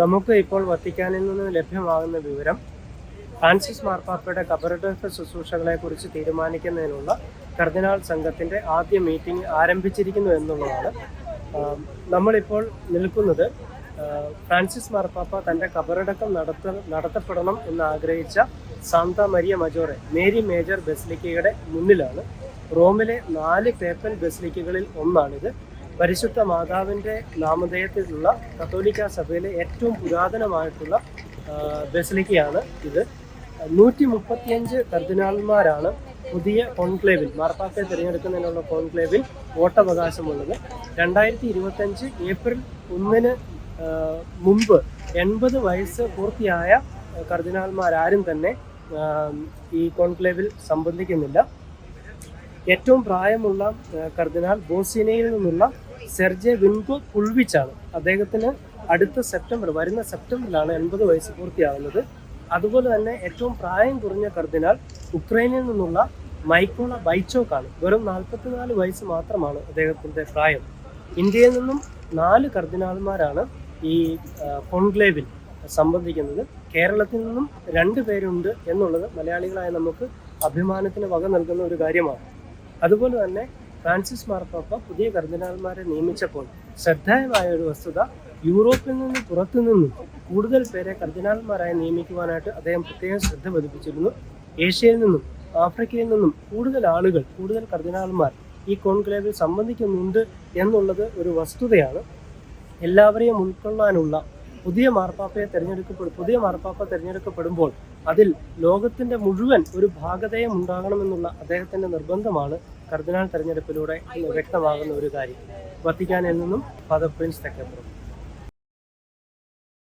നമുക്ക് ഇപ്പോൾ വത്തിക്കാനിൽ നിന്ന് ലഭ്യമാകുന്ന വിവരം ഫ്രാൻസിസ് മാർപ്പാപ്പയുടെ കബറടക്ക ശുശ്രൂഷകളെ കുറിച്ച് തീരുമാനിക്കുന്നതിനുള്ള കർദിനാൾ സംഘത്തിന്റെ ആദ്യ മീറ്റിംഗ് ആരംഭിച്ചിരിക്കുന്നു എന്നുള്ളതാണ്. നമ്മളിപ്പോൾ നിൽക്കുന്നത് ഫ്രാൻസിസ് മാർപ്പാപ്പ തന്റെ കബറടക്കം നടത്ത നടത്തപ്പെടണം എന്ന് ആഗ്രഹിച്ച Santa Maria Maggiore Mary major ബെസ്ലിക്കയുടെ മുന്നിലാണ്. റോമിലെ നാല് പേപ്പൽ ബെസ്ലിക്കകളിൽ ഒന്നാണിത്. പരിശുദ്ധ മാതാവിന്റെ നാമധേയത്തിലുള്ള കത്തോലിക്ക സഭയിലെ ഏറ്റവും പുരാതനമായിട്ടുള്ള ബസിലിക്കയാണ് ഇത്. നൂറ്റി മുപ്പത്തിയഞ്ച് കർദിനാൾമാരാണ് പുതിയ കോൺക്ലേവിൽ മാർപ്പാപ്പയെ തിരഞ്ഞെടുക്കുന്നതിനുള്ള കോൺക്ലേവിൽ വോട്ടവകാശമുള്ളത്. രണ്ടായിരത്തി ഇരുപത്തഞ്ച് ഏപ്രിൽ ഒന്നിന് മുമ്പ് എൺപത് വയസ്സ് പൂർത്തിയായ കർദിനാൾമാരാരും തന്നെ ഈ കോൺക്ലേവിൽ സംബന്ധിക്കുന്നില്ല. ഏറ്റവും പ്രായമുള്ള കർദിനാൾ ബോസിനയിൽ നിന്നുള്ള സെർജെ വിൻകോ പുൾവിച്ചാണ്. അദ്ദേഹത്തിന് അടുത്ത സെപ്റ്റംബർ വരുന്ന സെപ്റ്റംബറിലാണ് എൺപത് വയസ്സ് പൂർത്തിയാകുന്നത് അതുപോലെ തന്നെ ഏറ്റവും പ്രായം കുറഞ്ഞ കർദിനാൾ ഉക്രൈനിൽ നിന്നുള്ള മൈക്കോള ബൈച്ചോക്കാണ്. വെറും നാൽപ്പത്തിനാല് വയസ്സ് മാത്രമാണ് അദ്ദേഹത്തിന്റെ പ്രായം. ഇന്ത്യയിൽ നിന്നും നാല് കർദിനാൾമാരാണ് ഈ കോൺക്ലേവിൽ സംബന്ധിക്കുന്നത്. കേരളത്തിൽ നിന്നും രണ്ട് പേരുണ്ട് എന്നുള്ളത് മലയാളികളായ നമുക്ക് അഭിമാനത്തിന് വക നൽകുന്ന ഒരു കാര്യമാണ്. അതുപോലെ തന്നെ ഫ്രാൻസിസ് മാർപ്പാപ്പ പുതിയ കർദിനാൾമാരെ നിയമിച്ചപ്പോൾ ശ്രദ്ധേയമായ ഒരു വസ്തുത യൂറോപ്പിൽ നിന്ന് പുറത്തു നിന്നും കൂടുതൽ പേരെ കർദിനാൾമാരായി നിയമിക്കുവാനായിട്ട് അദ്ദേഹം പ്രത്യേകം ശ്രദ്ധ പതിപ്പിച്ചിരുന്നു. ഏഷ്യയിൽ നിന്നും ആഫ്രിക്കയിൽ നിന്നും കൂടുതൽ ആളുകൾ കൂടുതൽ കർദിനാൾമാർ ഈ കോൺക്ലേവിൽ സംബന്ധിക്കുന്നുണ്ട് എന്നുള്ളത് ഒരു വസ്തുതയാണ്. എല്ലാവരെയും ഉൾക്കൊള്ളാനുള്ള പുതിയ മാർപ്പാപ്പയെ തെരഞ്ഞെടുക്കപ്പെടും പുതിയ മാർപ്പാപ്പ തെരഞ്ഞെടുക്കപ്പെടുമ്പോൾ അതിൽ ലോകത്തിന്റെ മുഴുവൻ ഒരു ഭാഗതയും ഉണ്ടാകണമെന്നുള്ള അദ്ദേഹത്തിന്റെ നിർബന്ധമാണ് കർദിനാൾ തെരഞ്ഞെടുപ്പിലൂടെ വ്യക്തമാകുന്ന ഒരു കാര്യം. വത്തിക്കാനിൽ നിന്നും ഫാദർ പ്രിൻസ് തെക്കപ്പുറം.